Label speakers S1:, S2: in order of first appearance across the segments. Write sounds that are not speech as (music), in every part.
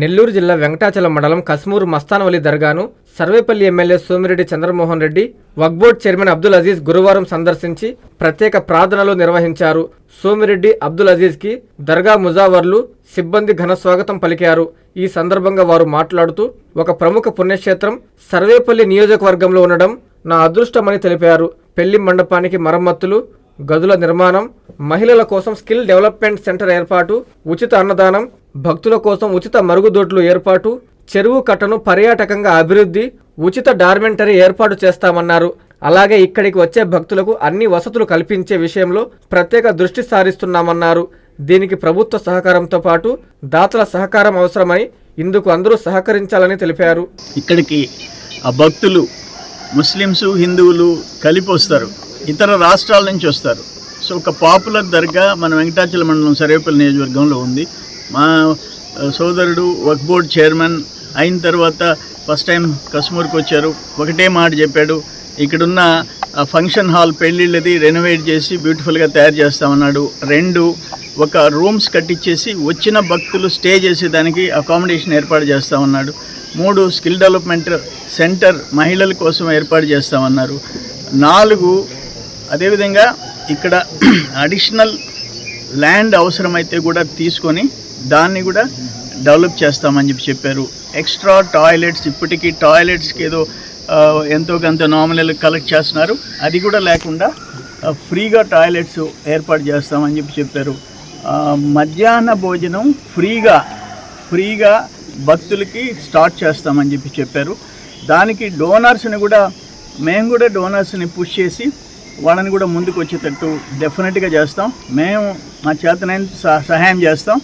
S1: నెల్లూరు జిల్లా వెంకటాచలం మండలం Kasmuru Mastanvali దర్గాను Sarvepalli MLA Somireddy Chandramohan Reddy waqf board chairman Abdul Aziz గురువారం సందర్శించి ప్రత్యేక ప్రార్థనలు నిర్వహించారు. సోమిరెడ్డి అబ్దుల్ అజీజ్కి దర్గా ముజావర్లు సిబ్బంది ఘన స్వాగతం పలికారు. ఈ సందర్భంగా వారు మాట్లాడుతూ ఒక ప్రముఖ పుణ్యక్షేత్రం సర్వేపల్లి నియోజకవర్గంలో ఉండడం నా అదృష్టమని తెలిపారు. పెళ్ళి మండపానికి మరమ్మతులు గదుల నిర్మాణం మహిళల కోసం స్కిల్ డెవలప్మెంట్ సెంటర్ ఏర్పాటు ఉచిత అన్నదానం భక్తుల కోసం ఉచిత మరుగుదొడ్లు ఏర్పాటు చెరువు కట్టను పర్యాటకంగా అభివృద్ధి ఉచిత డార్మెంటరీ ఏర్పాటు చేస్తామన్నారు. అలాగే ఇక్కడికి వచ్చే భక్తులకు అన్ని వసతులు కల్పించే విషయంలో ప్రత్యేక దృష్టి సారిస్తున్నామన్నారు. దీనికి ప్రభుత్వ సహకారంతో పాటు దాతల సహకారం అవసరమని ఇందుకు అందరూ సహకరించాలని తెలిపారు.
S2: ఇక్కడికి ఆ భక్తులు ముస్లిమ్స్ హిందువులు కలిపి వస్తారు. ఇతర రాష్ట్రాల నుంచి వస్తారు. సో ఒక పాపులర్ దర్గా మన వెంకటాచల మండలం సర్వేపల్లి నియోజకవర్గంలో ఉంది. మా సోదరుడు వర్క్ బోర్డ్ చైర్మన్ అయిన తర్వాత ఫస్ట్ టైం కశ్మూర్కి వచ్చారు. ఒకటే మాట చెప్పాడు. ఇక్కడున్న ఆ ఫంక్షన్ హాల్ పెళ్ళిళ్ళది రెనోవేట్ చేసి బ్యూటిఫుల్గా తయారు చేస్తామన్నాడు. రెండు ఒక రూమ్స్ కట్టించేసి వచ్చిన భక్తులు స్టే చేసేదానికి అకామిడేషన్ ఏర్పాటు చేస్తామన్నాడు. మూడు స్కిల్ డెవలప్మెంట్ సెంటర్ మహిళల కోసం ఏర్పాటు చేస్తామన్నారు. నాలుగు అదేవిధంగా ఇక్కడ (clears throat) అడిషనల్ ల్యాండ్ అవసరమైతే కూడా తీసుకొని దాన్ని కూడా డెవలప్ చేస్తామని చెప్పి చెప్పారు. ఎక్స్ట్రా టాయిలెట్స్ ఇప్పటికీ టాయిలెట్స్కి ఏదో ఎంతో కొంత నామినల్ కలెక్ట్ చేస్తున్నారు. అది కూడా లేకుండా ఫ్రీగా టాయిలెట్స్ ఏర్పాటు చేస్తామని చెప్పి చెప్పారు. మధ్యాహ్న భోజనం ఫ్రీగా ఫ్రీగా భక్తులకి స్టార్ట్ చేస్తామని చెప్పి చెప్పారు. దానికి డోనర్స్ని కూడా మేము కూడా డోనర్స్ని పుష్ చేసి వాళ్ళని కూడా ముందుకు వచ్చేటట్టు డెఫినెట్గా చేస్తాం. మేము మా చేతనైన సహ- సహాయం చేస్తాం.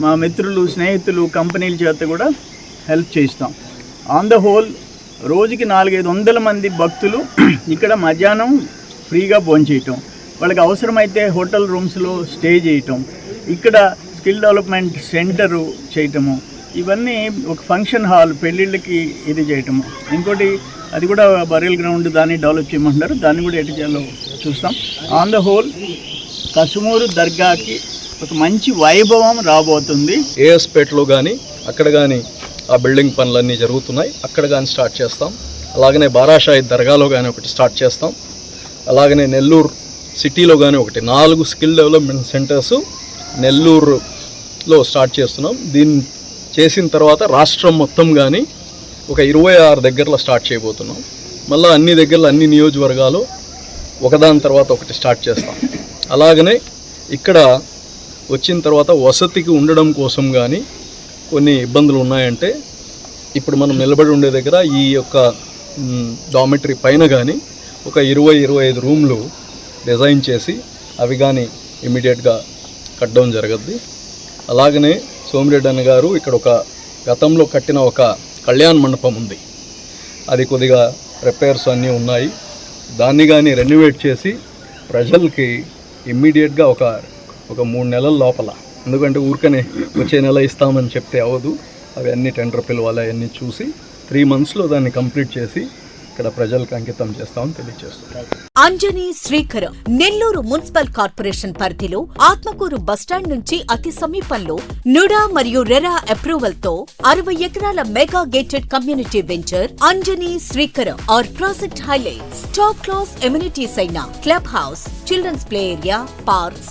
S2: మా మిత్రులు స్నేహితులు కంపెనీల చేత కూడా హెల్ప్ చేయిస్తాం. ఆన్ ద హోల్ రోజుకి నాలుగైదు వందల మంది భక్తులు (clears throat) ఇక్కడ మధ్యాహ్నం ఫ్రీగా భోంచేయటం వాళ్ళకి అవసరమైతే హోటల్ రూమ్స్లో స్టే చేయటం ఇక్కడ స్కిల్ డెవలప్మెంట్ సెంటరు చేయటము ఇవన్నీ ఒక ఫంక్షన్ హాల్ పెళ్ళిళ్ళకి ఇది చేయటము. ఇంకోటి అది కూడా బరియల్ గ్రౌండ్ దాన్ని డెవలప్ చేయమంటున్నారు. దాన్ని కూడా ఎటు చేయాలో చూస్తాం. ఆన్ ద హోల్ కసుమూరు దర్గాకి ఒక మంచి వైభవం రాబోతుంది.
S3: ఏఎస్పేటలో కానీ అక్కడ కానీ ఆ బిల్డింగ్ పనులన్నీ జరుగుతున్నాయి. అక్కడ కానీ స్టార్ట్ చేస్తాం. అలాగనే బారాషాయి దర్గాలో కానీ ఒకటి స్టార్ట్ చేస్తాం. అలాగనే నెల్లూరు సిటీలో కానీ ఒకటి నాలుగు స్కిల్ డెవలప్మెంట్ సెంటర్స్ నెల్లూరులో స్టార్ట్ చేస్తున్నాం. దీన్ని చేసిన తర్వాత రాష్ట్రం మొత్తం కానీ ఒక ఇరవై ఆరు దగ్గరలో స్టార్ట్ చేయబోతున్నాం. మళ్ళీ అన్ని దగ్గరలో అన్ని నియోజకవర్గాలు ఒకదాని తర్వాత ఒకటి స్టార్ట్ చేస్తాం. అలాగనే ఇక్కడ వచ్చిన తర్వాత వసతికి ఉండడం కోసం కానీ కొన్ని ఇబ్బందులు ఉన్నాయంటే ఇప్పుడు మనం నిలబడి ఉండే దగ్గర ఈ యొక్క డామెటరీ పైన కానీ ఒక ఇరవై ఇరవై ఐదు రూమ్లు డిజైన్ చేసి అవి కానీ ఇమీడియట్గా కట్టడం జరగద్ది. అలాగనే సోమిరెడ్డి అన్న గారు ఇక్కడ ఒక గతంలో కట్టిన ఒక కళ్యాణ మండపం ఉంది. అది కొద్దిగా రిపేర్స్ అన్నీ ఉన్నాయి. దాన్ని కానీ రెన్యువేట్ చేసి ప్రజలకి ఇమ్మీడియట్గా ఒక ఒక మూడు నెలల లోపల. ఎందుకంటే ఊరికనే వచ్చే నెల ఇస్తామని చెప్తే అవ్వదు. అవి అన్ని టెండర్ పిలవాలి అవన్నీ చూసి త్రీ మంత్స్లో దాన్ని కంప్లీట్ చేసి ఇక్కడ ప్రజలకు అంకితం చేస్తామని తెలియజేస్తున్నారు
S4: అంజనీ శ్రీకరం నెల్లూరు మున్సిపల్ కార్పొరేషన్ పరిధిలో ఆత్మకూరు బస్టాండ్ నుంచి అతి సమీపంలో నుడా మరియు రెరా అప్రూవల్తో అరవై ఎకరాల mega gated community venture Anjani Srikaram R project highlights top class amenities అయిన club house children's play area parks